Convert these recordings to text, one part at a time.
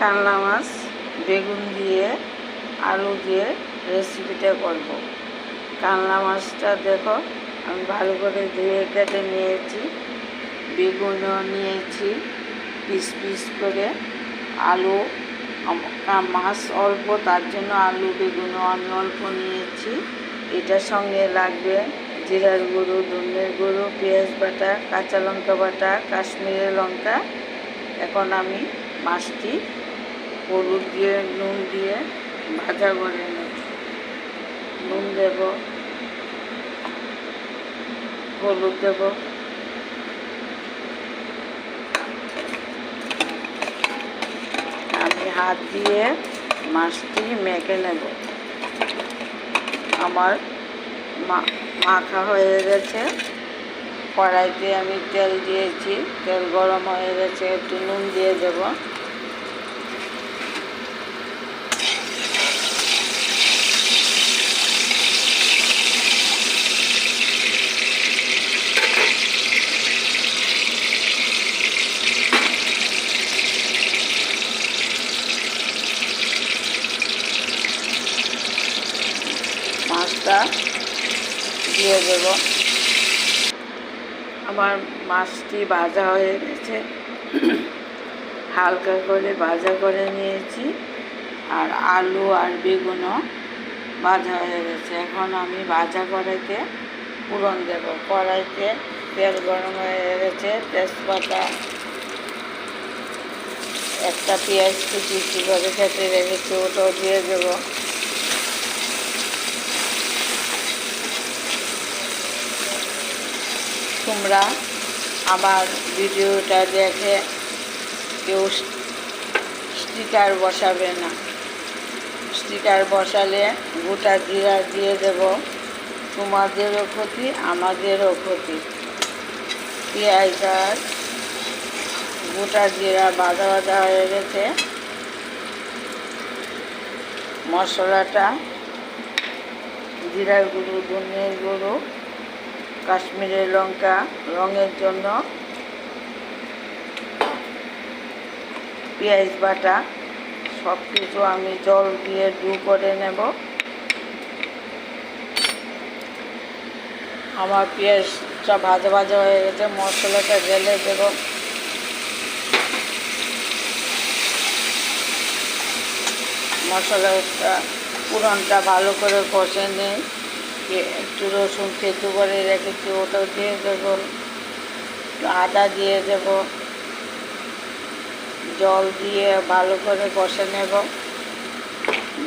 কানলা মাছ, বেগুন দিয়ে আলু দিয়ে রেসিপিটা করব। কানলা মাছটা দেখো, আমি ভালো করে ধুয়ে কেটে নিয়েছি, বেগুনও নিয়েছি, পিস পিস করে আলু মাছ অল্প, তার জন্য আলু বেগুনও আমি অল্প নিয়েছি। এটার সঙ্গে লাগবে জিরার গুঁড়ো, ধনের গুঁড়ো, পেঁয়াজ বাটা, কাঁচা লঙ্কা বাটা, কাশ্মীরি লঙ্কা। এখন আমি মাছটি হলুদ দিয়ে, নুন দিয়ে ভাজা করে নেব। নুন দেব, হলুদ দেব। আমি হাত দিয়ে মাছটি মেখে নেব। আমার মাখা হয়ে গেছে। কড়াইতে আমি তেল দিয়েছি। তেল গরম হয়ে গেছে, একটু নুন দিয়ে দেব মাছটা দিয়ে দেব। আমার মাছটি ভাজা হয়ে গেছে। হালকা করে ভাজা করে নিয়েছি। আর আলু আর বেগুনও ভাজা হয়ে গেছে। এখন আমি ভাজা কড়াইতে পুরন দেব। কড়াইতে তেল গরম হয়ে গেছে। তেজপাতা, একটা পেঁয়াজ কুচি করে কেটে রেখেছি ওটাও দিয়ে দেবো। তোমরা আমার ভিডিওটা দেখে কেউ স্টিকার বসাবে না। স্টিকার বসালে গোটা জিরা দিয়ে দেব। তোমাদেরও ক্ষতি, আমাদেরও ক্ষতি। পেঁয়াজ আর গোটা জিরা বাঁধা বাঁধা হয়ে গেছে। মশলাটা জিরার গুঁড়ো ধনের গুঁড়ো কাশ্মীরের লঙ্কা রঙের জন্য। পেঁয়াজ বাটা সব কিছু আমি জল দিয়ে ডু করে নেব। আমার পেঁয়াজটা ভাজা ভাজা হয়ে গেছে, মশলাটা ঢেলে দেব। মশলাটা পুরনটা ভালো করে কষে নিই। একটু রসুন থেতু করে রেখেছি, ওটাও দিয়ে দেবো, আদা দিয়ে দেব, জল দিয়ে ভালো করে কষে নেব।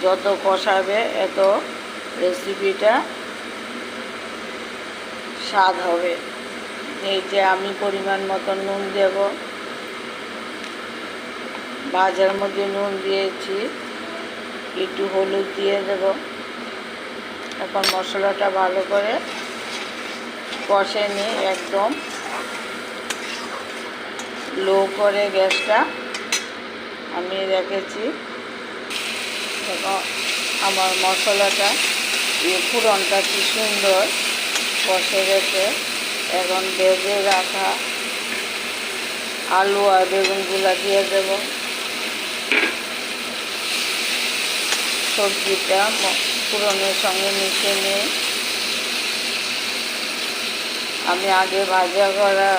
যত কষাবে, এত রেসিপিটা স্বাদ হবে। এই যে আমি পরিমাণ মতো নুন দেব। ভাজার মধ্যে নুন দিয়েছি, একটু হলুদ দিয়ে দেবো। এখন মশলাটা ভালো করে কষে নিই একদম লো করে গ্যাসটা আমি রেখেছি। এখন আমার মশলাটা, এই পুরনটা কি সুন্দর কষে গেছে। এখন ভেজে রাখা আলু আর বেগুনগুলা দিয়ে দেব। সবজিটা পুরনের সঙ্গে মিশিয়ে নিয়ে আমি আগে ভাজা করা,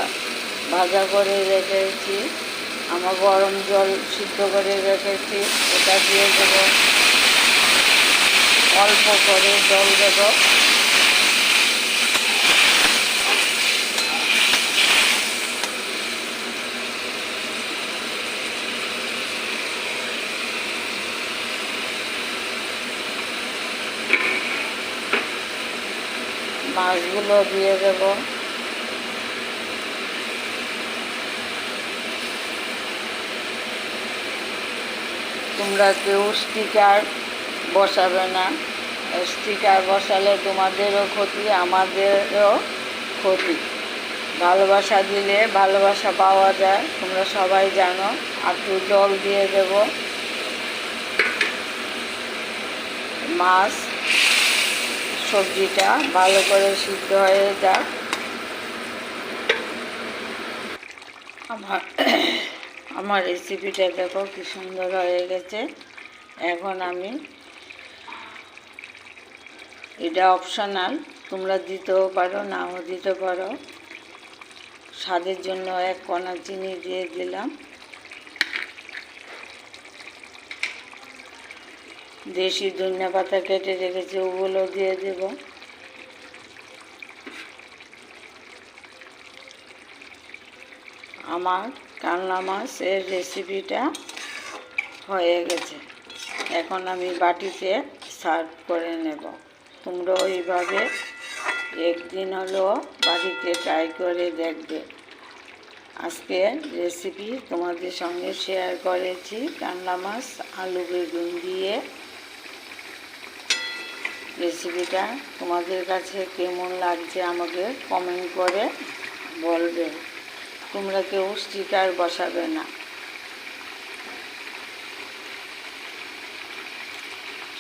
ভাজা করে রেখেছি। আমার গরম জল সিদ্ধ করে রেখেছি। ওটা দিয়ে দেবো। অল্প করে জল দেব। মাছগুলো দিয়ে দেব। তোমরা কেউ স্টিকার বসাবে না। স্টিকার বসালে তোমাদেরও ক্ষতি, আমাদেরও ক্ষতি। ভালোবাসা দিলে ভালোবাসা পাওয়া যায়, তোমরা সবাই জানো। একটু জল দিয়ে দেব। মাছ সবজিটা ভালো করে সিদ্ধ হয়ে যাক। আমার আমার রেসিপিটা দেখো কি সুন্দর হয়ে গেছে। এখন আমি এটা অপশনাল তোমরা দিতেও পারো, নাও দিতে পারো। স্বাদের জন্য এক কণা চিনি দিয়ে দিলাম। দেশি ধনিয়া পাতা কেটে রেখেছি, ওগুলো দিয়ে দেব। আমার কালনা মাছের রেসিপিটা হয়ে গেছে। এখন আমি বাটিতে সার্ভ করে নেব। তোমরা ওইভাবে একদিন হলেও বাড়িতে ট্রাই করে দেখবে। আজকে রেসিপি তোমাদের সঙ্গে শেয়ার করেছি। কানলা মাছ, আলু বেগুন দিয়ে রেসিপিটা তোমাদের কাছে কেমন লাগছে আমাকে কমেন্ট করে বলবে। তোমরা কেউ স্টিকার বসাবে না।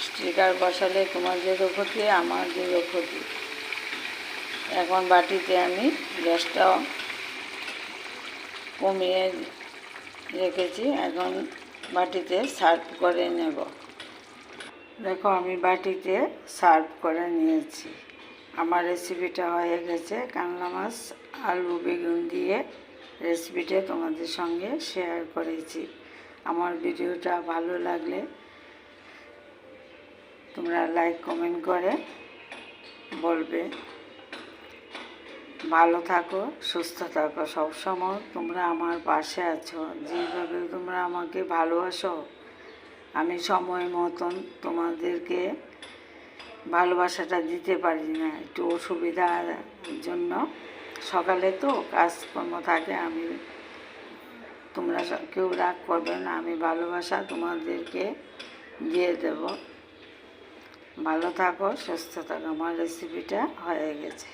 স্টিকার বসালে তোমাদেরও ক্ষতি, আমাদেরও ক্ষতি। এখন বাটিতে আমি গ্যাসটা কমিয়ে রেখেছি, এখন বাটিতে সার্ভ করে নেব। দেখো, আমি বাটিতে সার্ভ করে নিয়েছি। আমার রেসিপিটা হয়ে গেছে। কানলা মাছ, আলু, বেগুন দিয়ে রেসিপিটা তোমাদের সঙ্গে শেয়ার করেছি। আমার ভিডিওটা ভালো লাগলে তোমরা লাইক কমেন্ট করে বলবে। ভালো থাকো, সুস্থ থাকো। সবসময় তোমরা আমার পাশে আছো। যেভাবে তোমরা আমাকে ভালোবাসো আমি সময় মতন তোমাদেরকে ভালোবাসাটা দিতে পারি না, একটু অসুবিধার জন্য। সকালে তো কাজকর্ম থাকে, আমি তোমরা কেউ রাগ করবে না, আমি ভালোবাসা তোমাদেরকে দিয়ে দেব। ভালো থাকো, সুস্থ থাকো, আমার রেসিপিটা হয়ে গেছে।